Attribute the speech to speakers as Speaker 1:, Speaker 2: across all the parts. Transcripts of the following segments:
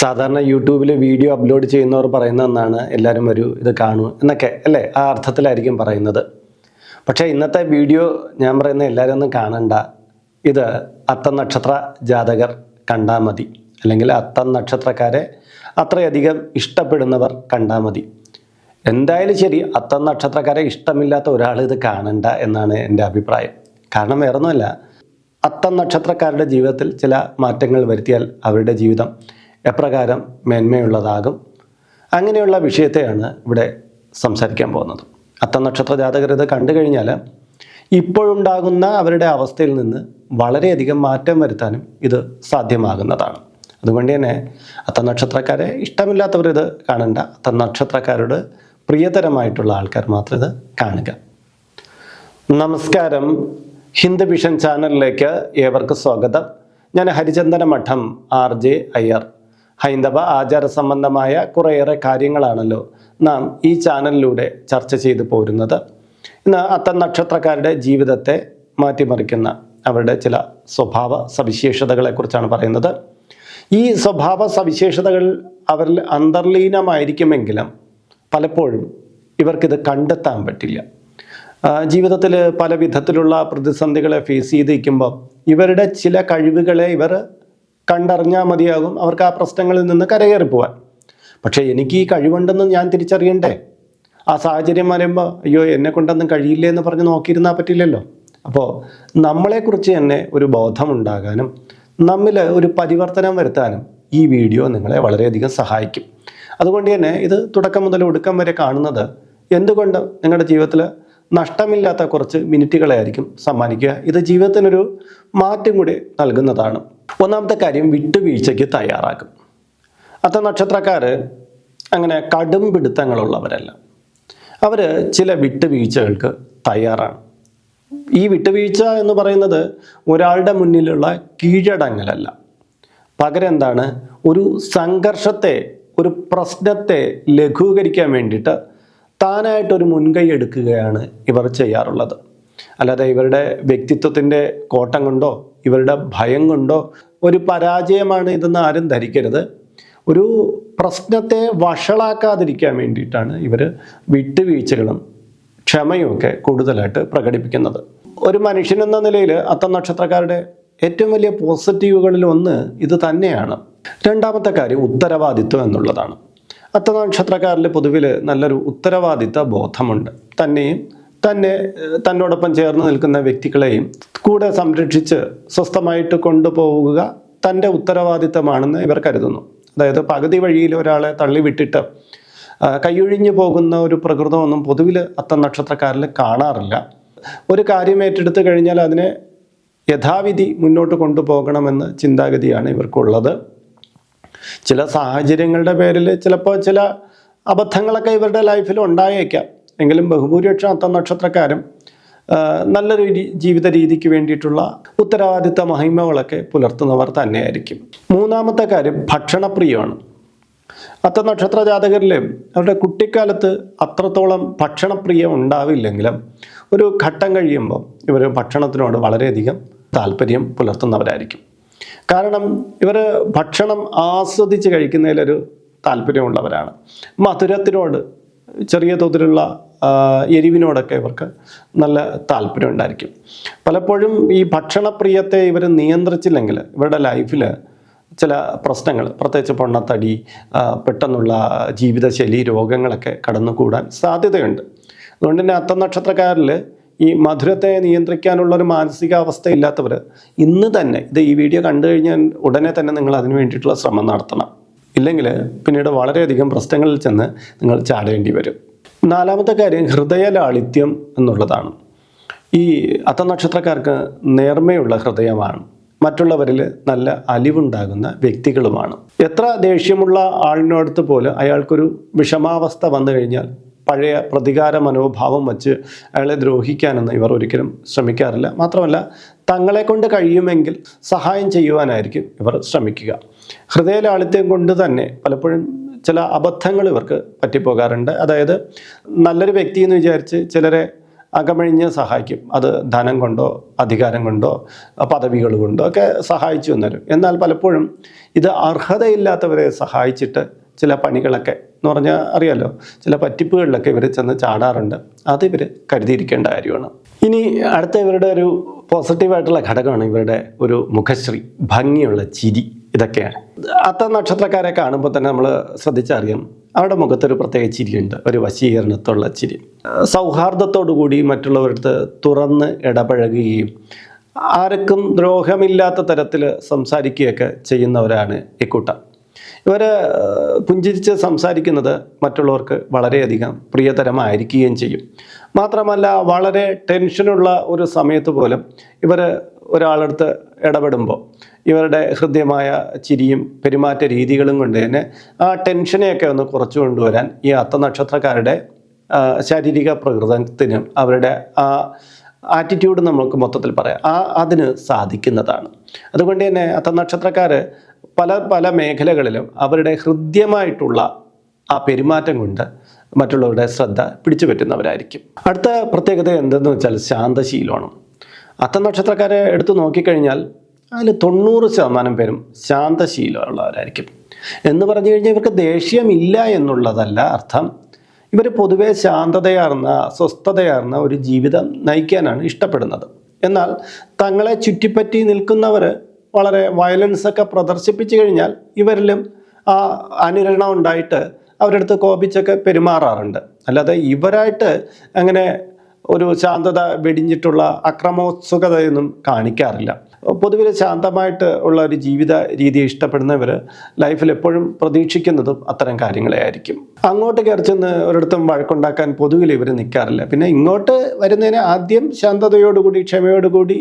Speaker 1: സാധാരണ യൂട്യൂബിൽ video upload ചെയ്യുന്നവർ പറയുന്നതെന്നാണ് എല്ലാവരും ഒരു ഇത് കാണൂ എന്നൊക്കെ അല്ലേ? ആ അർത്ഥത്തിലായിരിക്കും പറയുന്നത്. പക്ഷേ ഇന്നത്തെ വീഡിയോ ഞാൻ പറയുന്ന എല്ലാവരും ഒന്നും കാണണ്ട ഇത് അത്ത നക്ഷത്ര ജാതകർ കണ്ടാൽ മതി. അല്ലെങ്കിൽ അത്ത നക്ഷത്രക്കാരെ അത്രയധികം ഇഷ്ടപ്പെടുന്നവർ കണ്ടാൽ മതി. എന്തായാലും ശരി അത്ത നക്ഷത്രക്കാരെ ഇഷ്ടമില്ലാത്ത ഒരാൾ ഇത് കാണണ്ട എന്നാണ് എന്റെ അഭിപ്രായം. കാരണം വേറൊന്നുമല്ല അത്ത നക്ഷത്രക്കാരുടെ ജീവിതത്തിൽ ചില മാറ്റങ്ങൾ വരുത്തിയാൽ അവരുടെ ജീവിതം എപ്രകാരം മേന്മയുള്ളതാകും? അങ്ങനെയുള്ള വിഷയത്തെയാണ് ഇവിടെ സംസാരിക്കാൻ പോകുന്നത്. അത്ത നക്ഷത്ര ജാതകരത് കണ്ടു കഴിഞ്ഞാൽ ഇപ്പോഴുണ്ടാകുന്ന അവരുടെ അവസ്ഥയിൽ നിന്ന് വളരെയധികം മാറ്റം വരുത്താനും ഇത് സാധ്യമാകുന്നതാണ്. അതുകൊണ്ട് തന്നെ അത്ത നക്ഷത്രക്കാരെ ഇഷ്ടമില്ലാത്തവർ ഇത് കാണണ്ട. അത്ത നക്ഷത്രക്കാരോട് പ്രിയതരമായിട്ടുള്ള ആൾക്കാർ മാത്രം ഇത് കാണുക. നമസ്കാരം. ഹിന്ദു വിഷൻ ചാനലിലേക്ക് ഏവർക്ക് സ്വാഗതം. ഞാൻ ഹരിചന്ദന മഠം ആർ ജെ അയ്യർ. ഹൈന്ദവ ആചാര സംബന്ധമായ കുറേയേറെ കാര്യങ്ങളാണല്ലോ നാം ഈ ചാനലിലൂടെ ചർച്ച ചെയ്തു പോരുന്നത്. ഇന്ന് അത്തം നക്ഷത്രക്കാരുടെ ജീവിതത്തെ മാറ്റിമറിക്കുന്ന അവരുടെ ചില സ്വഭാവ സവിശേഷതകളെക്കുറിച്ചാണ് പറയുന്നത്. ഈ സ്വഭാവ സവിശേഷതകൾ അവരിൽ അന്തർലീനമായിരിക്കുമെങ്കിലും പലപ്പോഴും ഇവർക്കിത് കണ്ടെത്താൻ പറ്റില്ല. ജീവിതത്തിൽ പല വിധത്തിലുള്ള പ്രതിസന്ധികളെ ഫേസ് ചെയ്തിരിക്കുമ്പോൾ ഇവരുടെ ചില കഴിവുകളെ ഇവർ കണ്ടറിഞ്ഞാൽ മതിയാകും അവർക്ക് ആ പ്രശ്നങ്ങളിൽ നിന്ന് കരകയറി പോവാൻ പക്ഷേ എനിക്ക് ഈ കഴിവുണ്ടെന്ന് ഞാൻ തിരിച്ചറിയണ്ടേ? ആ സാഹചര്യം വരുമ്പോൾ അയ്യോ എന്നെ കൊണ്ടൊന്നും കഴിയില്ല എന്ന് പറഞ്ഞ് നോക്കിയിരുന്നാൽ പറ്റില്ലല്ലോ. അപ്പോൾ നമ്മളെക്കുറിച്ച് തന്നെ ഒരു ബോധമുണ്ടാകാനും നമ്മിൽ ഒരു പരിവർത്തനം വരുത്താനും ഈ വീഡിയോ നിങ്ങളെ വളരെയധികം സഹായിക്കും. അതുകൊണ്ട് തന്നെ ഇത് തുടക്കം മുതൽ ഒടുക്കം വരെ കാണുന്നത് എന്തുകൊണ്ട് നിങ്ങളുടെ ജീവിതത്തിൽ നഷ്ടമില്ലാത്ത കുറച്ച് മിനിറ്റുകളായിരിക്കും സമ്മാനിക്കുക. ഇത് ജീവിതത്തിനൊരു മാറ്റം കൂടി നൽകുന്നതാണ്. ഒന്നാമത്തെ കാര്യം വിട്ടുവീഴ്ചയ്ക്ക് തയ്യാറാകും. അത്ത നക്ഷത്രക്കാർ അങ്ങനെ കടും പിടുത്തങ്ങളുള്ളവരല്ല. അവർ ചില വിട്ടുവീഴ്ചകൾക്ക് തയ്യാറാണ്. ഈ വിട്ടുവീഴ്ച എന്ന് പറയുന്നത് ഒരാളുടെ മുന്നിലുള്ള കീഴടങ്ങലല്ല. പകരം എന്താണ് ഒരു സംഘർഷത്തെ ഒരു പ്രശ്നത്തെ ലഘൂകരിക്കാൻ വേണ്ടിയിട്ട് താനായിട്ടൊരു മുൻകൈ എടുക്കുകയാണ് ഇവർ ചെയ്യാറുള്ളത്. അല്ലാതെ ഇവരുടെ വ്യക്തിത്വത്തിന്റെ കോട്ടം കൊണ്ടോ ഇവരുടെ ഭയം കൊണ്ടോ ഒരു പരാജയമാണ് ഇതെന്ന് ആരും ധരിക്കരുത്. ഒരു പ്രശ്നത്തെ വഷളാക്കാതിരിക്കാൻ വേണ്ടിയിട്ടാണ് ഇവർ വിട്ടുവീഴ്ചകളും ക്ഷമയും ഒക്കെ കൂടുതലായിട്ട് പ്രകടിപ്പിക്കുന്നത്. ഒരു മനുഷ്യൻ എന്ന നിലയിൽ അത്തം നക്ഷത്രക്കാരുടെ ഏറ്റവും വലിയ പോസിറ്റീവുകളിൽ ഒന്ന് ഇത് തന്നെയാണ്. രണ്ടാമത്തെ കാര്യം ഉത്തരവാദിത്വം എന്നുള്ളതാണ്. അത്ത നക്ഷത്രക്കാരിൽ പൊതുവിൽ നല്ലൊരു ഉത്തരവാദിത്ത ബോധമുണ്ട്. തന്നെയും തന്നെ തന്നോടൊപ്പം ചേർന്ന് നിൽക്കുന്ന വ്യക്തികളെയും കൂടെ സംരക്ഷിച്ച് സ്വസ്ഥമായിട്ട് കൊണ്ടുപോവുക തന്റെ ഉത്തരവാദിത്തമാണെന്ന് ഇവർ കരുതുന്നു. അതായത് പകുതി വഴിയിൽ ഒരാളെ തള്ളിവിട്ടിട്ട് കൈയൊഴിഞ്ഞു പോകുന്ന ഒരു പ്രകൃതമൊന്നും പൊതുവിൽ അത്ത നക്ഷത്രക്കാരിൽ കാണാറില്ല. ഒരു കാര്യം ഏറ്റെടുത്തു കഴിഞ്ഞാൽ അതിനെ യഥാവിധി മുന്നോട്ട് കൊണ്ടുപോകണമെന്ന ചിന്താഗതിയാണ് ഇവർക്കുള്ളത്. ചില സാഹചര്യങ്ങളുടെ പേരിൽ ചിലപ്പോൾ ചില അബദ്ധങ്ങളൊക്കെ ഇവരുടെ ലൈഫിൽ ഉണ്ടായേക്കാം. എങ്കിലും ബഹുഭൂരിപക്ഷം അത്ത നക്ഷത്രക്കാരും നല്ലൊരു ജീവിത രീതിക്ക് വേണ്ടിയിട്ടുള്ള ഉത്തരവാദിത്ത മഹിമകളൊക്കെ പുലർത്തുന്നവർ തന്നെയായിരിക്കും. മൂന്നാമത്തെ കാര്യം ഭക്ഷണപ്രിയമാണ്. അത്ത നക്ഷത്ര ജാതകരിൽ അവരുടെ കുട്ടിക്കാലത്ത് അത്രത്തോളം ഭക്ഷണപ്രിയം ഉണ്ടാവില്ലെങ്കിലും ഒരു ഘട്ടം കഴിയുമ്പോൾ ഇവർ ഭക്ഷണത്തിനോട് വളരെയധികം താല്പര്യം പുലർത്തുന്നവരായിരിക്കും. കാരണം ഇവർ ഭക്ഷണം ആസ്വദിച്ച് കഴിക്കുന്നതിലൊരു താല്പര്യമുള്ളവരാണ്. മധുരത്തിനോട് ചെറിയ തോതിലുള്ള എരിവിനോടൊക്കെ ഇവർക്ക് നല്ല താല്പര്യം ഉണ്ടായിരിക്കും. പലപ്പോഴും ഈ ഭക്ഷണപ്രിയത്തെ ഇവർ നിയന്ത്രിച്ചില്ലെങ്കിൽ ഇവരുടെ ലൈഫിൽ ചില പ്രശ്നങ്ങൾ പ്രത്യേകിച്ച് പൊണ്ണത്തടി പെട്ടെന്നുള്ള ജീവിതശൈലി രോഗങ്ങളൊക്കെ കടന്നുകൂടാൻ സാധ്യതയുണ്ട്. അതുകൊണ്ട് തന്നെ അത്ത നക്ഷത്രക്കാരിൽ ഈ മധുരത്തെ നിയന്ത്രിക്കാനുള്ള ഒരു മാനസികാവസ്ഥ ഇല്ലാത്തവർ ഇന്ന് തന്നെ ഇത് ഈ വീഡിയോ കണ്ടു കഴിഞ്ഞാൽ ഉടനെ തന്നെ നിങ്ങൾ അതിന് വേണ്ടിയിട്ടുള്ള ശ്രമം നടത്തണം. ഇല്ലെങ്കിൽ പിന്നീട് വളരെയധികം പ്രശ്നങ്ങളിൽ ചെന്ന് നിങ്ങൾ ചാടേണ്ടി വരും. നാലാമത്തെ കാര്യം ഹൃദയലാളിത്യം എന്നുള്ളതാണ്. ഈ അത്ത നക്ഷത്രക്കാർക്ക് നേർമയുള്ള ഹൃദയമാണ്. മറ്റുള്ളവരിൽ നല്ല അലിവുണ്ടാകുന്ന വ്യക്തികളുമാണ്. എത്ര ദേഷ്യമുള്ള ആളിനടുത്ത് പോലും അയാൾക്കൊരു വിഷമാവസ്ഥ വന്നു കഴിഞ്ഞാൽ പഴയ പ്രതികാര മനോഭാവം വച്ച് അയാളെ ദ്രോഹിക്കാനൊന്നും ഇവർ ഒരിക്കലും ശ്രമിക്കാറില്ല. മാത്രമല്ല തങ്ങളെ കൊണ്ട് കഴിയുമെങ്കിൽ സഹായം ചെയ്യുവാനായിരിക്കും ഇവർ ശ്രമിക്കുക. ഹൃദയലാളിത്യം കൊണ്ട് തന്നെ പലപ്പോഴും ചില അബദ്ധങ്ങൾ ഇവർക്ക് പറ്റിപ്പോകാറുണ്ട്. അതായത് നല്ലൊരു വ്യക്തി എന്ന് വിചാരിച്ച് ചിലരെ അകമഴിഞ്ഞ് സഹായിക്കും. അത് ധനം കൊണ്ടോ അധികാരം കൊണ്ടോ പദവികൾ കൊണ്ടോ ഒക്കെ സഹായിച്ചു വന്നരും എന്നാൽ പലപ്പോഴും ഇത് അർഹതയില്ലാത്തവരെ സഹായിച്ചിട്ട് ചില പണികളൊക്കെ എന്ന് പറഞ്ഞാൽ അറിയാലോ ചില പറ്റിപ്പുകളിലൊക്കെ ഇവർ ചെന്ന് ചാടാറുണ്ട്. അത് ഇവർ കരുതിയിരിക്കേണ്ട കാര്യമാണ്. ഇനി അടുത്ത ഇവരുടെ ഒരു പോസിറ്റീവായിട്ടുള്ള ഘടകമാണ് ഇവരുടെ ഒരു മുഖശ്രീ ഭംഗിയുള്ള ചിരി ഇതൊക്കെയാണ്. അത്ത നക്ഷത്രക്കാരെ കാണുമ്പോൾ തന്നെ നമ്മൾ ശ്രദ്ധിച്ചറിയാം അവരുടെ മുഖത്തൊരു പ്രത്യേക ചിരിയുണ്ട് ഒരു വശീകരണത്തുള്ള ചിരി. സൗഹാർദ്ദത്തോടു കൂടി മറ്റുള്ളവരടുത്ത് തുറന്ന് ഇടപഴകുകയും ആർക്കും ദ്രോഹമില്ലാത്ത തരത്തിൽ സംസാരിക്കുകയൊക്കെ ചെയ്യുന്നവരാണ് ഇക്കൂട്ടം ഇവർ പുഞ്ചിരിച്ച് സംസാരിക്കുന്നത് മറ്റുള്ളവർക്ക് വളരെയധികം പ്രിയതരമായിരിക്കുകയും ചെയ്യും. മാത്രമല്ല വളരെ ടെൻഷനുള്ള ഒരു സമയത്ത് പോലും ഇവർ ഒരാളടുത്ത് ഇടപെടുമ്പോൾ ഇവരുടെ ഹൃദ്യമായ ചിരിയും പെരുമാറ്റ രീതികളും കൊണ്ട് തന്നെ ആ ടെൻഷനെയൊക്കെ ഒന്ന് കുറച്ചു കൊണ്ടുവരാൻ ഈ അത്തനക്ഷത്രക്കാരുടെ നക്ഷത്രക്കാരുടെ ശാരീരിക പ്രകൃതത്തിനും അവരുടെ ആ ആറ്റിറ്റ്യൂഡ് നമുക്ക് മൊത്തത്തിൽ പറയാം. ആ അതിന് സാധിക്കുന്നതാണ്. അതുകൊണ്ട് തന്നെ അത്തനക്ഷത്രക്കാർ പല പല മേഖലകളിലും അവരുടെ ഹൃദ്യമായിട്ടുള്ള ആ പെരുമാറ്റം കൊണ്ട് മറ്റുള്ളവരുടെ ശ്രദ്ധ പിടിച്ചു പറ്റുന്നവരായിരിക്കും. അടുത്ത പ്രത്യേകത എന്തെന്ന് വെച്ചാൽ ശാന്തശീലമാണ്. അത്തനക്ഷത്രക്കാരെ എടുത്തു നോക്കിക്കഴിഞ്ഞാൽ അതിൽ തൊണ്ണൂറ് ശതമാനം പേരും ശാന്തശീലമുള്ളവരായിരിക്കും. എന്ന് പറഞ്ഞു കഴിഞ്ഞാൽ ഇവർക്ക് ദേഷ്യമില്ല എന്നുള്ളതല്ല അർത്ഥം. ഇവർ പൊതുവെ ശാന്തതയാർന്ന സ്വസ്ഥതയാർന്ന ഒരു ജീവിതം നയിക്കാനാണ് ഇഷ്ടപ്പെടുന്നത്. എന്നാൽ തങ്ങളെ ചുറ്റിപ്പറ്റി നിൽക്കുന്നവർ വളരെ വയലൻസ് ഒക്കെ പ്രദർശിപ്പിച്ചു കഴിഞ്ഞാൽ ഇവരിലും ആ അനുരണനം ഉണ്ടായിട്ട് അവരുടെ അടുത്ത് കോപിച്ചൊക്കെ പെരുമാറാറുണ്ട്. അല്ലാതെ ഇവരായിട്ട് അങ്ങനെ ഒരു ശാന്തത വെടിഞ്ഞിട്ടുള്ള അക്രമോത്സുകതയൊന്നും കാണിക്കാറില്ല. പൊതുവിൽ ശാന്തമായിട്ട് ഉള്ള ഒരു ജീവിത രീതി ഇഷ്ടപ്പെടുന്നവർ ലൈഫിൽ എപ്പോഴും പ്രതീക്ഷിക്കുന്നതും അത്തരം കാര്യങ്ങളെ ആയിരിക്കും. അങ്ങോട്ട് കയറി ചെന്ന് ഒരിടത്തും വഴക്കുണ്ടാക്കാൻ പൊതുവിൽ ഇവർ നിൽക്കാറില്ല പിന്നെ ഇങ്ങോട്ട് വരുന്നതിന് ആദ്യം ശാന്തതയോടുകൂടി ക്ഷമയോടുകൂടി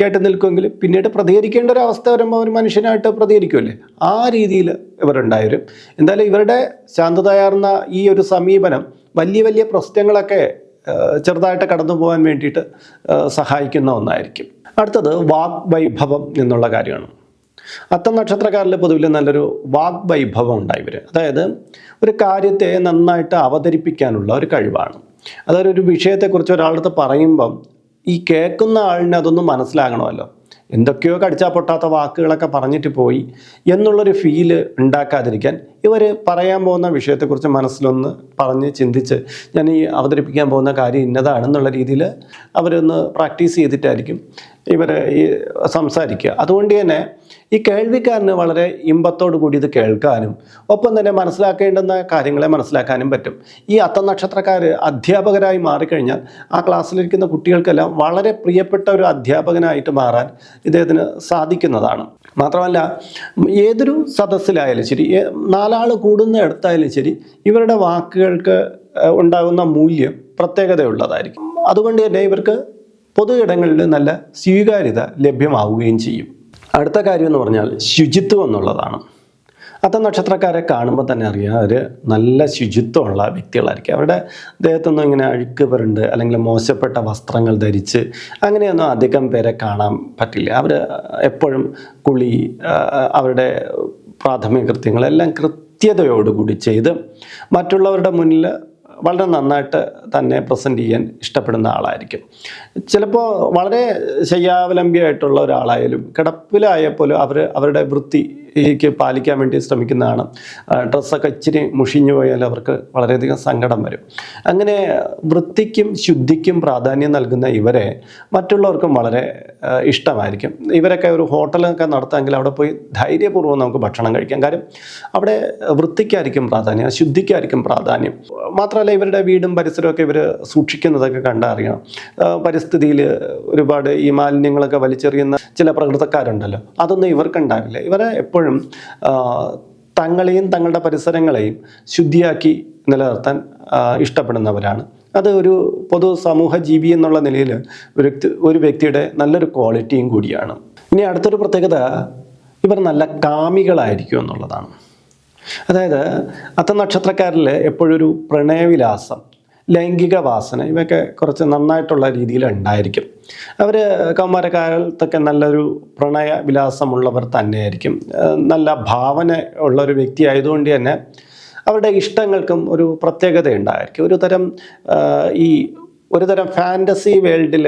Speaker 1: കേട്ട് നിൽക്കുമെങ്കിൽ പിന്നീട് പ്രതികരിക്കേണ്ട ഒരു അവസ്ഥ വരുമ്പോൾ അവർ മനുഷ്യനായിട്ട് പ്രതികരിക്കുമല്ലേ? ആ രീതിയിൽ ഇവരുണ്ടായിരും എന്തായാലും ഇവരുടെ ശാന്തതയാർന്ന ഈ ഒരു സമീപനം വലിയ വലിയ പ്രശ്നങ്ങളൊക്കെ ചെറുതായിട്ട് കടന്നു പോകാൻ വേണ്ടിയിട്ട് സഹായിക്കുന്ന ഒന്നായിരിക്കും. അടുത്തത് വാഗ് വൈഭവം എന്നുള്ള കാര്യമാണ്. അത്തം നക്ഷത്രക്കാരിൽ പൊതുവിൽ നല്ലൊരു വാഗ് വൈഭവം ഉണ്ടായി വരും അതായത് ഒരു കാര്യത്തെ നന്നായിട്ട് അവതരിപ്പിക്കാനുള്ള ഒരു കഴിവാണ്. അതായത് ഒരു വിഷയത്തെക്കുറിച്ച് ഒരാളുടെ പറയുമ്പം ഈ കേൾക്കുന്ന ആളിന് അതൊന്നും മനസ്സിലാകണമല്ലോ. എന്തൊക്കെയോ കടിച്ചാൽ പൊട്ടാത്ത വാക്കുകളൊക്കെ പറഞ്ഞിട്ട് പോയി. എന്നുള്ളൊരു ഫീൽ ഉണ്ടാക്കാതിരിക്കാൻ ഇവർ പറയാൻ പോകുന്ന വിഷയത്തെക്കുറിച്ച് മനസ്സിലൊന്ന് പറഞ്ഞ് ചിന്തിച്ച് ഞാൻ ഈ അവതരിപ്പിക്കാൻ പോകുന്ന കാര്യം ഇന്നതാണെന്നുള്ള രീതിയിൽ അവരൊന്ന് പ്രാക്ടീസ് ചെയ്തിട്ടായിരിക്കും ഇവർ ഈ സംസാരിക്കുക. അതുകൊണ്ട് തന്നെ ഈ കേൾവിക്കാരന് വളരെ ഇമ്പത്തോടു കൂടി ഇത് കേൾക്കാനും ഒപ്പം തന്നെ മനസ്സിലാക്കേണ്ടുന്ന കാര്യങ്ങളെ മനസ്സിലാക്കാനും പറ്റും. ഈ അത്തനക്ഷത്രക്കാർ അധ്യാപകരായി മാറിക്കഴിഞ്ഞാൽ ആ ക്ലാസ്സിലിരിക്കുന്ന കുട്ടികൾക്കെല്ലാം വളരെ പ്രിയപ്പെട്ട ഒരു അധ്യാപകനായിട്ട് മാറാൻ ഇദ്ദേഹത്തിന് സാധിക്കുന്നതാണ്. മാത്രമല്ല ഏതൊരു സദസ്സിലായാലും ശരി നാലാൾ കൂടുന്ന ഇടത്തായാലും ശരി ഇവരുടെ വാക്കുകൾക്ക് ഉണ്ടാകുന്ന മൂല്യം പ്രത്യേകതയുള്ളതായിരിക്കും. അതുകൊണ്ട് തന്നെ ഇവർക്ക് പൊതു ഇടങ്ങളിൽ നല്ല സ്വീകാര്യത ലഭ്യമാവുകയും ചെയ്യും. അടുത്ത കാര്യം എന്ന് പറഞ്ഞാൽ ശുചിത്വം എന്നുള്ളതാണ്. അത്ത നക്ഷത്രക്കാരെ കാണുമ്പോൾ തന്നെ അറിയാം. അവർ നല്ല ശുചിത്വമുള്ള വ്യക്തികളായിരിക്കും. അവരുടെ ദേഹത്തൊന്നും ഇങ്ങനെ അഴുക്ക് പുരണ്ട് അല്ലെങ്കിൽ മോശപ്പെട്ട വസ്ത്രങ്ങൾ ധരിച്ച് അങ്ങനെയൊന്നും അധികം പേരെ കാണാൻ പറ്റില്ല. അവർ എപ്പോഴും കുളി അവരുടെ പ്രാഥമിക കൃത്യങ്ങളെല്ലാം കൃത്യതയോടുകൂടി ചെയ്ത് മറ്റുള്ളവരുടെ മുന്നിൽ വളരെ നന്നായിട്ട് തന്നെ പ്രസന്റ് ചെയ്യാൻ ഇഷ്ടപ്പെടുന്ന ആളായിരിക്കും. ചിലപ്പോൾ വളരെ ശയ്യാവലംബിയായിട്ടുള്ള ഒരാളായാലും കിടപ്പിലായപ്പോലും അവർ അവരുടെ വൃത്തിക്ക് പാലിക്കാൻ വേണ്ടി ശ്രമിക്കുന്നതാണ്. ഡ്രസ്സൊക്കെ ഇച്ചിരി മുഷിഞ്ഞു പോയാൽ അവർക്ക് വളരെയധികം സങ്കടം വരും. അങ്ങനെ വൃത്തിക്കും ശുദ്ധിക്കും പ്രാധാന്യം നൽകുന്ന ഇവരെ മറ്റുള്ളവർക്കും വളരെ ഇഷ്ടമായിരിക്കും. ഇവരൊക്കെ ഒരു ഹോട്ടലൊക്കെ നടത്താമെങ്കിൽ അവിടെ പോയി ധൈര്യപൂർവം നമുക്ക് ഭക്ഷണം കഴിക്കാം. കാര്യം അവിടെ വൃത്തിക്കായിരിക്കും പ്രാധാന്യം ശുദ്ധിക്കായിരിക്കും പ്രാധാന്യം. മാത്രമല്ല ഇവരുടെ വീടും പരിസരമൊക്കെ ഇവർ സൂക്ഷിക്കുന്നതൊക്കെ കണ്ടറിയണം. പരിസ്ഥിതിയിൽ ഒരുപാട് ഈ മാലിന്യങ്ങളൊക്കെ വലിച്ചെറിയുന്ന ചില പ്രകൃതക്കാരുണ്ടല്ലോ അതൊന്നും ഇവർക്കുണ്ടാവില്ല. ഇവരെ എപ്പോഴും ആ, തങ്ങളെയും തങ്ങളുടെ പരിസരങ്ങളെയും ശുദ്ധിയാക്കി നിലനിർത്താൻ ഇഷ്ടപ്പെടുന്നവരാണ്. അത് ഒരു പൊതു സമൂഹ ജീവി എന്നുള്ള നിലയിൽ വ്യക്തി ഒരു വ്യക്തിയുടെ നല്ലൊരു ക്വാളിറ്റിയും കൂടിയാണ്. ഇനി അടുത്തൊരു പ്രത്യേകത ഇവർ നല്ല കാമികളായിരിക്കും എന്നുള്ളതാണ്. അതായത് അത്ത നക്ഷത്രക്കാരിൽ എപ്പോഴൊരു പ്രണയവിലാസം ലൈംഗിക വാസന ഇവയൊക്കെ കുറച്ച് നന്നായിട്ടുള്ള രീതിയിൽ ഉണ്ടായിരിക്കും അവർ കൗമാരക്കാലത്തൊക്കെ നല്ലൊരു പ്രണയ വിലാസമുള്ളവർ തന്നെയായിരിക്കും നല്ല ഭാവന ഉള്ള ഒരു വ്യക്തി ആയതുകൊണ്ട് തന്നെ അവരുടെ ഇഷ്ടങ്ങൾക്കും ഒരു പ്രത്യേകത ഉണ്ടായിരിക്കും ഒരു തരം ഈ ഒരു തരം ഫാന്റസി വേൾഡിൽ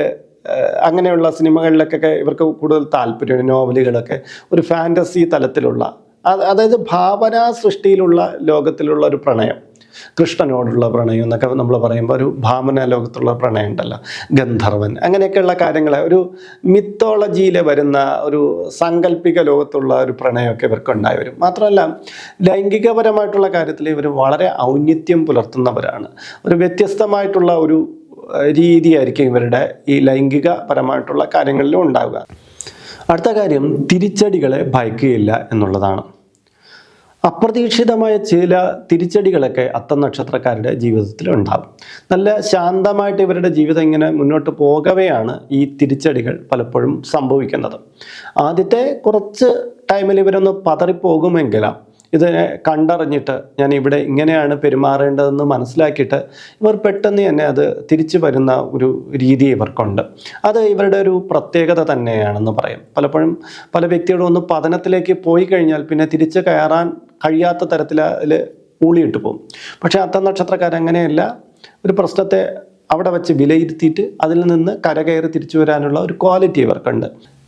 Speaker 1: അങ്ങനെയുള്ള സിനിമകളിലൊക്കെ ഇവർക്ക് കൂടുതൽ താല്പര്യമുണ്ട് നോവലുകളൊക്കെ ഒരു ഫാന്റസി തലത്തിലുള്ള അതായത് ഭാവനാ സൃഷ്ടിയിലുള്ള ലോകത്തിലുള്ള ഒരു പ്രണയം. കൃഷ്ണനോടുള്ള പ്രണയം എന്നൊക്കെ നമ്മൾ പറയുമ്പോൾ ഒരു ഭാമന ലോകത്തുള്ള പ്രണയം ഉണ്ടല്ലോ. ഗന്ധർവൻ. അങ്ങനെയൊക്കെയുള്ള കാര്യങ്ങൾ ഒരു മിത്തോളജിയിൽ വരുന്ന ഒരു സാങ്കല്പിക ലോകത്തുള്ള ഒരു പ്രണയമൊക്കെ ഇവർക്ക് ഉണ്ടായി വരും. മാത്രമല്ല ലൈംഗികപരമായിട്ടുള്ള കാര്യത്തിൽ ഇവർ വളരെ ഔന്നിത്യം പുലർത്തുന്നവരാണ്. ഒരു വ്യത്യസ്തമായിട്ടുള്ള ഒരു രീതിയായിരിക്കും ഇവരുടെ ഈ ലൈംഗിക പരമായിട്ടുള്ള കാര്യങ്ങളിലും ഉണ്ടാവുക. അടുത്ത കാര്യം തിരിച്ചടികളെ ഭയക്കുകയില്ല എന്നുള്ളതാണ്. അപ്രതീക്ഷിതമായ ചില തിരിച്ചടികളൊക്കെ അത്തം നക്ഷത്രക്കാരുടെ ജീവിതത്തിൽ ഉണ്ടാകും നല്ല ശാന്തമായിട്ട് ഇവരുടെ ജീവിതം ഇങ്ങനെ മുന്നോട്ട് പോകവെയാണ് ഈ തിരിച്ചടികൾ പലപ്പോഴും സംഭവിക്കുന്നത്. ആദ്യത്തെ കുറച്ച് ടൈമിൽ ഇവരൊന്ന് പതറിപ്പോകുമെങ്കിലും ഇതിനെ കണ്ടറിഞ്ഞിട്ട് ഞാൻ ഇവിടെ ഇങ്ങനെയാണ് പെരുമാറേണ്ടതെന്ന് മനസ്സിലാക്കിയിട്ട് ഇവർ പെട്ടെന്ന് തന്നെ അത് തിരിച്ചു വരുന്ന ഒരു രീതി ഇവർക്കുണ്ട്. അത് ഇവരുടെ ഒരു പ്രത്യേകത തന്നെയാണെന്ന് പറയാം. പലപ്പോഴും പല വ്യക്തികളും ഒന്ന് പതനത്തിലേക്ക് പോയി കഴിഞ്ഞാൽ പിന്നെ തിരിച്ച് കയറാൻ കഴിയാത്ത തരത്തിൽ അതിൽ ഊളിയിട്ട് പോകും. പക്ഷേ അത്ത നക്ഷത്രക്കാർ അങ്ങനെയല്ല. ഒരു പ്രശ്നത്തെ അവിടെ വെച്ച് വിലയിരുത്തിയിട്ട് അതിൽ നിന്ന് കരകയറി തിരിച്ചു വരാനുള്ള ഒരു ക്വാളിറ്റി ഇവർക്കുണ്ട്.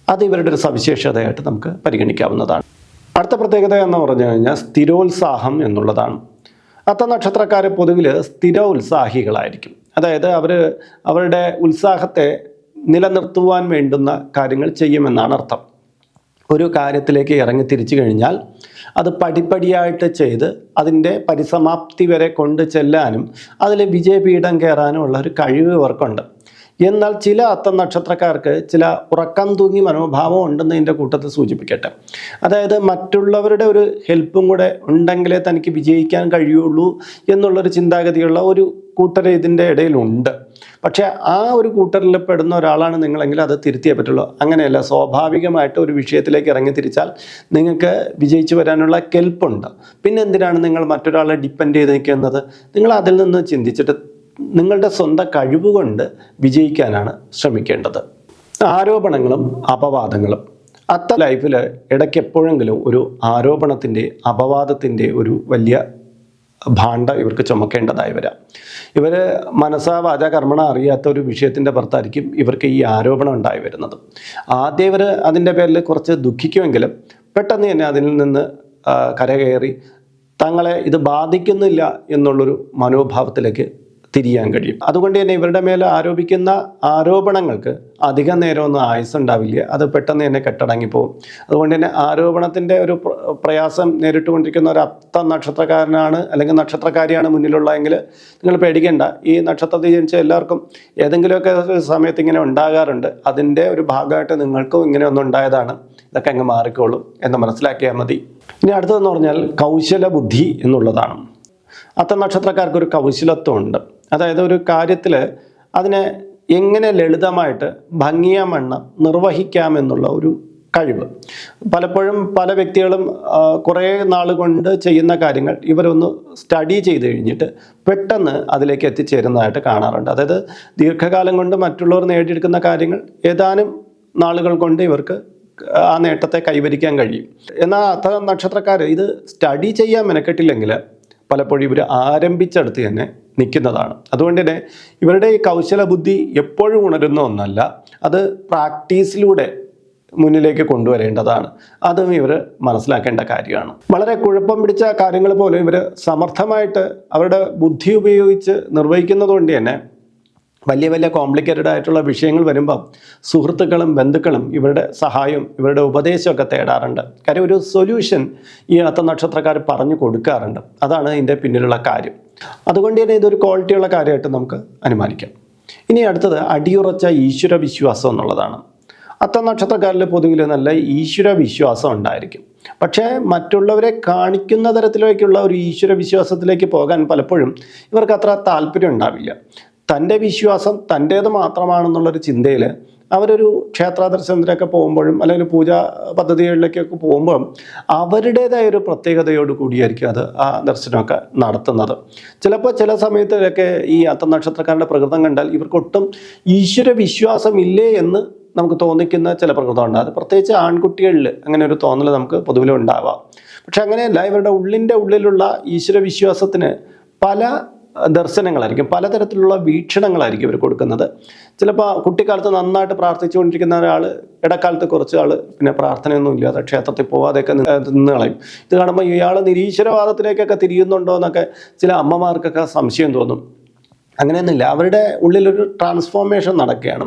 Speaker 1: അത് ഇവരുടെ ഒരു സവിശേഷതയായിട്ട് നമുക്ക് പരിഗണിക്കാവുന്നതാണ്. അടുത്ത പ്രത്യേകത എന്ന് പറഞ്ഞു കഴിഞ്ഞാൽ സ്ഥിരോത്സാഹം എന്നുള്ളതാണ്. അത്ത നക്ഷത്രക്കാർ പൊതുവിൽ സ്ഥിര ഉത്സാഹികളായിരിക്കും അതായത് അവർ അവരുടെ ഉത്സാഹത്തെ നിലനിർത്തുവാൻ വേണ്ടുന്ന കാര്യങ്ങൾ ചെയ്യുമെന്നാണ് അർത്ഥം. ഒരു കാര്യത്തിലേക്ക് ഇറങ്ങി തിരിച്ചു കഴിഞ്ഞാൽ അത് പടിപ്പടിയായിട്ട് ചെയ്ത് അതിന്റെ പരിസമാപ്തി വരെ കൊണ്ട് ചെല്ലാനും അതിൽ വിജയപീഠം കയറാനും ഉള്ള ഒരു കഴിവ് ഇവർക്കുണ്ട്. എന്നാൽ ചില അത്തം നക്ഷത്രക്കാർക്ക് ചില ഉറക്കം തൂങ്ങി മനോഭാവം ഉണ്ടെന്നതിന്റെ കൂട്ടത്തിൽ സൂചിപ്പിക്കട്ടെ. അതായത് മറ്റുള്ളവരുടെ ഒരു ഹെൽപ്പും കൂടെ ഉണ്ടെങ്കിലേ തനിക്ക് വിജയിക്കാൻ കഴിയുള്ളൂ എന്നുള്ളൊരു ചിന്താഗതിയുള്ള ഒരു കൂട്ടർ ഇതിന്റെ ഇടയിലുണ്ട്. പക്ഷേ ആ ഒരു കൂട്ടറിൽ പെടുന്ന ഒരാളാണ് നിങ്ങളെങ്കിൽ അത് തിരുത്തിയേ പറ്റുള്ളൂ. അങ്ങനെയല്ല സ്വാഭാവികമായിട്ട് ഒരു വിഷയത്തിലേക്ക് ഇറങ്ങി തിരിച്ചാൽ നിങ്ങൾക്ക് വിജയിച്ചു വരാനുള്ള കെൽപ്പുണ്ട്. പിന്നെ എന്തിനാണ് നിങ്ങൾ മറ്റൊരാളെ ഡിപ്പെൻഡ് ചെയ്ത് നിൽക്കുന്നത്? നിങ്ങൾ അതിൽ നിന്ന് ചിന്തിച്ചിട്ട് നിങ്ങളുടെ സ്വന്തം കഴിവുകൊണ്ട് വിജയിക്കാനാണ് ശ്രമിക്കേണ്ടത്. ആരോപണങ്ങളും അപവാദങ്ങളും. അത്ത ലൈഫിൽ ഇടയ്ക്ക് എപ്പോഴെങ്കിലും ഒരു ആരോപണത്തിന്റെ അപവാദത്തിന്റെ ഒരു വലിയ ഭാണ്ഡ ഇവർക്ക് ചുമക്കേണ്ടതായി വരാം. ഇവർ മനസ്സാ വാച കർമ്മണ അറിയാത്ത ഒരു വിഷയത്തിന്റെ പുറത്തായിരിക്കും ഇവർക്ക് ഈ ആരോപണം ഉണ്ടായി വരുന്നത്. ആദ്യം ഇവർ അതിന്റെ പേരിൽ കുറച്ച് ദുഃഖിക്കുമെങ്കിലും പെട്ടെന്ന് തന്നെ അതിൽ നിന്ന് കരകയറി തങ്ങളെ ഇത് ബാധിക്കുന്നില്ല എന്നുള്ളൊരു മനോഭാവത്തിലേക്ക് തിരിയാൻ കഴിയും. അതുകൊണ്ട് തന്നെ ഇവരുടെ മേൽ ആരോപിക്കുന്ന ആരോപണങ്ങൾക്ക് അധികം നേരമൊന്നും ആയുസ് ഉണ്ടാവില്ല. അത് പെട്ടെന്ന് തന്നെ കെട്ടടങ്ങിപ്പോവും അതുകൊണ്ട് തന്നെ ആരോപണത്തിന്റെ ഒരു പ്ര- പ്രയാസം നേരിട്ടുകൊണ്ടിരിക്കുന്ന ഒരു അത്ത നക്ഷത്രക്കാരനാണ് അല്ലെങ്കിൽ നക്ഷത്രക്കാരിയാണ് മുന്നിലുള്ളതെങ്കിൽ നിങ്ങൾ പേടിക്കേണ്ട. ഈ നക്ഷത്രത്തിൽ ജനിച്ച എല്ലാവർക്കും ഏതെങ്കിലുമൊക്കെ സമയത്ത് ഇങ്ങനെ ഉണ്ടാകാറുണ്ട്. അതിന്റെ ഒരു ഭാഗമായിട്ട് നിങ്ങൾക്കും ഇങ്ങനെ ഒന്നും ഉണ്ടായതാണ്. ഇതൊക്കെ അങ്ങ് മാറിക്കോളും എന്ന് മനസ്സിലാക്കിയാൽ മതി. ഇനി അടുത്തതെന്ന് പറഞ്ഞാൽ കൗശല ബുദ്ധി എന്നുള്ളതാണ്. അത്ത നക്ഷത്രക്കാർക്ക് ഒരു കൗശലത്വമുണ്ട്. അതായത് ഒരു കാര്യത്തിൽ അതിനെ എങ്ങനെ ലളിതമായിട്ട് ഭംഗിയാമണ്ണം നിർവഹിക്കാമെന്നുള്ള ഒരു കഴിവ്. പലപ്പോഴും പല വ്യക്തികളും കുറേ നാൾ കൊണ്ട് ചെയ്യുന്ന കാര്യങ്ങൾ ഇവരൊന്ന് സ്റ്റഡി ചെയ്ത് കഴിഞ്ഞിട്ട് പെട്ടെന്ന് അതിലേക്ക് എത്തിച്ചേരുന്നതായിട്ട് കാണാറുണ്ട്. അതായത് ദീർഘകാലം കൊണ്ട് മറ്റുള്ളവർ നേടിയെടുക്കുന്ന കാര്യങ്ങൾ ഏതാനും നാളുകൾ കൊണ്ട് ഇവർക്ക് ആ നേട്ടത്തെ കൈവരിക്കാൻ കഴിയും. എന്നാൽ അത്തരം നക്ഷത്രക്കാർ ഇത് സ്റ്റഡി ചെയ്യാൻ മെനക്കെട്ടില്ലെങ്കിൽ പലപ്പോഴും ഇവർ ആരംഭിച്ചടുത്ത് തന്നെ നിൽക്കുന്നതാണ്. അതുകൊണ്ട് തന്നെ ഇവരുടെ ഈ കൗശല ബുദ്ധി എപ്പോഴും ഉണരുന്ന ഒന്നല്ല അത് പ്രാക്ടീസിലൂടെ മുന്നിലേക്ക് കൊണ്ടുവരേണ്ടതാണ്. അതും ഇവർ മനസ്സിലാക്കേണ്ട കാര്യമാണ്. വളരെ കുഴപ്പം പിടിച്ച കാര്യങ്ങൾ പോലും ഇവർ സമർത്ഥമായിട്ട് അവരുടെ ബുദ്ധി ഉപയോഗിച്ച് നിർവഹിക്കുന്നത് കൊണ്ട് തന്നെ വലിയ വലിയ കോംപ്ലിക്കേറ്റഡ് ആയിട്ടുള്ള വിഷയങ്ങൾ വരുമ്പം സുഹൃത്തുക്കളും ബന്ധുക്കളും ഇവരുടെ സഹായം ഇവരുടെ ഉപദേശമൊക്കെ തേടാറുണ്ട്. കാര്യം ഒരു സൊല്യൂഷൻ ഈ അത്ത നക്ഷത്രക്കാർ പറഞ്ഞു കൊടുക്കാറുണ്ട്. അതാണ് ഇതിന്റെ പിന്നിലുള്ള കാര്യം. അതുകൊണ്ട് തന്നെ ഇതൊരു ക്വാളിറ്റിയുള്ള കാര്യമായിട്ട് നമുക്ക് അനുമാനിക്കാം. ഇനി അടുത്തത് അടിയുറച്ച ഈശ്വര വിശ്വാസം എന്നുള്ളതാണ്. അത്ത നക്ഷത്രക്കാരിൽ പൊതുവിൽ നല്ല ഈശ്വര വിശ്വാസം ഉണ്ടായിരിക്കും. പക്ഷേ മറ്റുള്ളവരെ കാണിക്കുന്ന തരത്തിലേക്കുള്ള ഒരു ഈശ്വര വിശ്വാസത്തിലേക്ക് പോകാൻ പലപ്പോഴും ഇവർക്ക് അത്ര താല്പര്യം ഉണ്ടാവില്ല. തന്റെ വിശ്വാസം തന്റേത് മാത്രമാണെന്നുള്ളൊരു ചിന്തയിൽ അവരൊരു ക്ഷേത്ര ദർശനത്തിനൊക്കെ പോകുമ്പോഴും അല്ലെങ്കിൽ പൂജാ പദ്ധതികളിലേക്കൊക്കെ പോകുമ്പോഴും അവരുടേതായ ഒരു പ്രത്യേകതയോട് കൂടിയായിരിക്കും അത് ആ ദർശനമൊക്കെ നടത്തുന്നത് ചിലപ്പോൾ ചില സമയത്തിലൊക്കെ ഈ അത്ത നക്ഷത്രക്കാരുടെ പ്രകൃതം കണ്ടാൽ ഇവർക്കൊട്ടും ഈശ്വര വിശ്വാസം ഇല്ലേ എന്ന് നമുക്ക് തോന്നിക്കുന്ന ചില പ്രകൃതമുണ്ട് അത് പ്രത്യേകിച്ച് ആൺകുട്ടികളിൽ അങ്ങനെ ഒരു തോന്നൽ നമുക്ക് പൊതുവിലും ഉണ്ടാവാം. പക്ഷെ അങ്ങനെയല്ല ഇവരുടെ ഉള്ളിന്റെ ഉള്ളിലുള്ള ഈശ്വര വിശ്വാസത്തിന് പല ദർശനങ്ങളായിരിക്കും. പലതരത്തിലുള്ള വീക്ഷണങ്ങളായിരിക്കും ഇവർ കൊടുക്കുന്നത്. ചിലപ്പോൾ കുട്ടിക്കാലത്ത് നന്നായിട്ട് പ്രാർത്ഥിച്ചുകൊണ്ടിരിക്കുന്ന ഒരാൾ ഇടക്കാലത്ത് കുറച്ച് ആൾ പിന്നെ പ്രാർത്ഥനയൊന്നും ഇല്ലാതെ ക്ഷേത്രത്തിൽ പോവാതെയൊക്കെ നിന്ന് കളയും. ഇത് കാണുമ്പോൾ ഇയാൾ നിരീശ്വരവാദത്തിലേക്കൊക്കെ തിരിയുന്നുണ്ടോ എന്നൊക്കെ ചില അമ്മമാർക്കൊക്കെ സംശയം തോന്നും. അങ്ങനെയൊന്നുമില്ല. അവരുടെ ഉള്ളിലൊരു ട്രാൻസ്ഫോർമേഷൻ നടക്കുകയാണ്.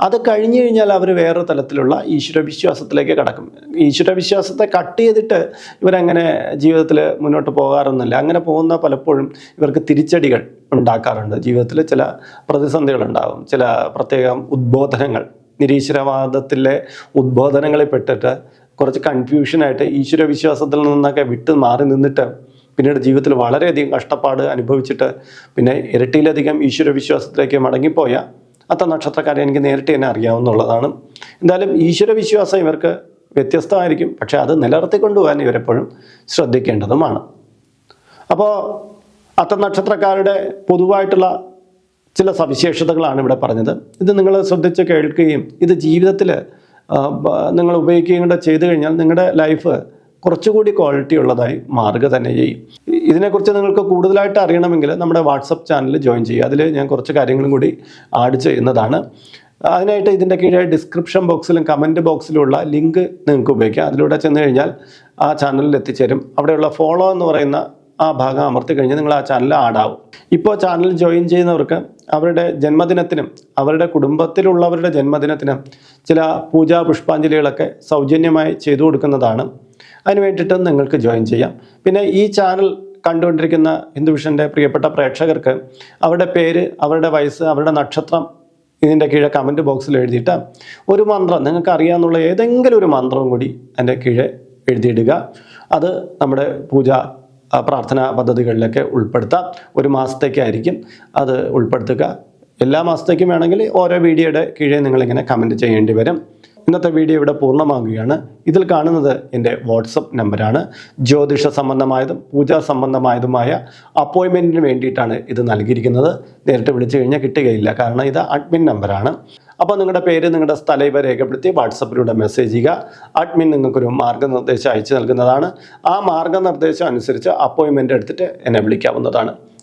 Speaker 1: അത് കഴിഞ്ഞു കഴിഞ്ഞാൽ അവർ വേറെ തലത്തിലുള്ള ഈശ്വരവിശ്വാസത്തിലേക്ക് കടക്കും. ഈശ്വരവിശ്വാസത്തെ കട്ട് ചെയ്തിട്ട് ഇവരങ്ങനെ ജീവിതത്തിൽ മുന്നോട്ട് പോകാറൊന്നുമില്ല. അങ്ങനെ പോകുന്ന പലപ്പോഴും ഇവർക്ക് തിരിച്ചടികൾ ഉണ്ടാക്കാറുണ്ട്. ജീവിതത്തിൽ ചില പ്രതിസന്ധികൾ ഉണ്ടാകും ചില പ്രത്യേകം ഉദ്ബോധനങ്ങൾ നിരീശ്വരവാദത്തിലെ ഉദ്ബോധനങ്ങളിൽ പെട്ടിട്ട് കുറച്ച് കൺഫ്യൂഷനായിട്ട് ഈശ്വരവിശ്വാസത്തിൽ നിന്നൊക്കെ വിട്ട് മാറി നിന്നിട്ട് പിന്നീട് ജീവിതത്തിൽ വളരെയധികം കഷ്ടപ്പാട് അനുഭവിച്ചിട്ട് പിന്നെ ഇരട്ടിയിലധികം ഈശ്വര വിശ്വാസത്തിലേക്ക് മടങ്ങിപ്പോയ അത്ത നക്ഷത്രക്കാരെ എനിക്ക് നേരിട്ട് തന്നെ അറിയാവുന്നതാണ് എന്തായാലും ഈശ്വര വിശ്വാസം ഇവർക്ക് വ്യത്യസ്തമായിരിക്കും. പക്ഷേ അത് നിലനിർത്തിക്കൊണ്ടുപോകാൻ ഇവരെപ്പോഴും ശ്രദ്ധിക്കേണ്ടതുമാണ്. അപ്പോൾ അത്ത നക്ഷത്രക്കാരുടെ പൊതുവായിട്ടുള്ള ചില സവിശേഷതകളാണ് ഇവിടെ പറഞ്ഞത്. ഇത് നിങ്ങൾ ശ്രദ്ധിച്ച് കേൾക്കുകയും ഇത് ജീവിതത്തിൽ നിങ്ങൾ ഉപയോഗിക്കുകയും കൂടെ ചെയ്തു കഴിഞ്ഞാൽ നിങ്ങളുടെ ലൈഫ് കുറച്ചുകൂടി ക്വാളിറ്റി ഉള്ളതായി മാറുക തന്നെ ചെയ്യും. ഇതിനെക്കുറിച്ച് നിങ്ങൾക്ക് കൂടുതലായിട്ട് അറിയണമെങ്കിൽ നമ്മുടെ വാട്സപ്പ് ചാനൽ ജോയിൻ ചെയ്യുക. അതിൽ ഞാൻ കുറച്ച് കാര്യങ്ങളും കൂടി ആഡ് ചെയ്യുന്നതാണ്. അതിനായിട്ട് ഇതിന്റെ കീഴെ ഡിസ്ക്രിപ്ഷൻ ബോക്സിലും കമന്റ് ബോക്സിലുമുള്ള ലിങ്ക് നിങ്ങൾക്ക് ഉപയോഗിക്കാം. അതിലൂടെ ചെന്ന് കഴിഞ്ഞാൽ ആ ചാനലിൽ എത്തിച്ചേരും. അവിടെയുള്ള ഫോളോ എന്ന് പറയുന്ന ആ ഭാഗം അമർത്തി കഴിഞ്ഞാൽ നിങ്ങൾ ആ ചാനൽ ആഡാവും ഇപ്പോൾ ചാനൽ ജോയിൻ ചെയ്യുന്നവർക്ക് അവരുടെ ജന്മദിനത്തിനും അവരുടെ കുടുംബത്തിലുള്ളവരുടെ ജന്മദിനത്തിനും ചില പൂജാ പുഷ്പാഞ്ജലികളൊക്കെ സൗജന്യമായി ചെയ്തു കൊടുക്കുന്നതാണ്. അതിന് വേണ്ടിയിട്ട് നിങ്ങൾക്ക് ജോയിൻ ചെയ്യാം. പിന്നെ ഈ ചാനൽ കണ്ടുകൊണ്ടിരിക്കുന്ന ഹിന്ദുവിഷന്റെ പ്രിയപ്പെട്ട പ്രേക്ഷകർക്ക് അവരുടെ പേര് അവരുടെ വയസ്സ് അവരുടെ നക്ഷത്രം ഇതിന്റെ കീഴെ കമന്റ് ബോക്സിൽ എഴുതിയിട്ട് ഒരു മന്ത്രം നിങ്ങൾക്ക് അറിയാമെന്നുള്ള ഏതെങ്കിലും ഒരു മന്ത്രവും കൂടി അതിന്റെ കീഴെ എഴുതിയിടുക. അത് നമ്മുടെ പൂജ പ്രാർത്ഥനാ പദ്ധതികളിലൊക്കെ ഉൾപ്പെടുത്താം. ഒരു മാസത്തേക്കായിരിക്കും അത് ഉൾപ്പെടുത്തുക. എല്ലാ മാസത്തേക്കും വേണമെങ്കിൽ ഓരോ വീഡിയോയുടെ കീഴേ നിങ്ങളിങ്ങനെ കമന്റ് ചെയ്യേണ്ടി വരും. ഇന്നത്തെ വീഡിയോ ഇവിടെ പൂർണമാകുകയാണ്. ഇതിൽ കാണുന്നത് എന്റെ വാട്സപ്പ് നമ്പറാണ് ജ്യോതിഷ സംബന്ധമായതും പൂജാ സംബന്ധമായതുമായ അപ്പോയിൻമെന്റിന് വേണ്ടിയിട്ടാണ് ഇത് നൽകിയിരിക്കുന്നത്. നേരിട്ട് വിളിച്ചു കഴിഞ്ഞാൽ കിട്ടുകയില്ല. കാരണം ഇത് അഡ്മിൻ നമ്പറാണ് അപ്പോൾ നിങ്ങളുടെ പേര് നിങ്ങളുടെ സ്ഥലം ഇവ രേഖപ്പെടുത്തി വാട്സപ്പിലൂടെ മെസ്സേജ് ചെയ്യുക. അഡ്മിൻ നിങ്ങൾക്കൊരു മാർഗനിർദ്ദേശം അയച്ചു നൽകുന്നതാണ്. ആ മാർഗനിർദ്ദേശം അനുസരിച്ച് അപ്പോയിൻമെന്റ് എടുത്തിട്ട് എന്നെ വിളിക്കാവുന്നതാണ്.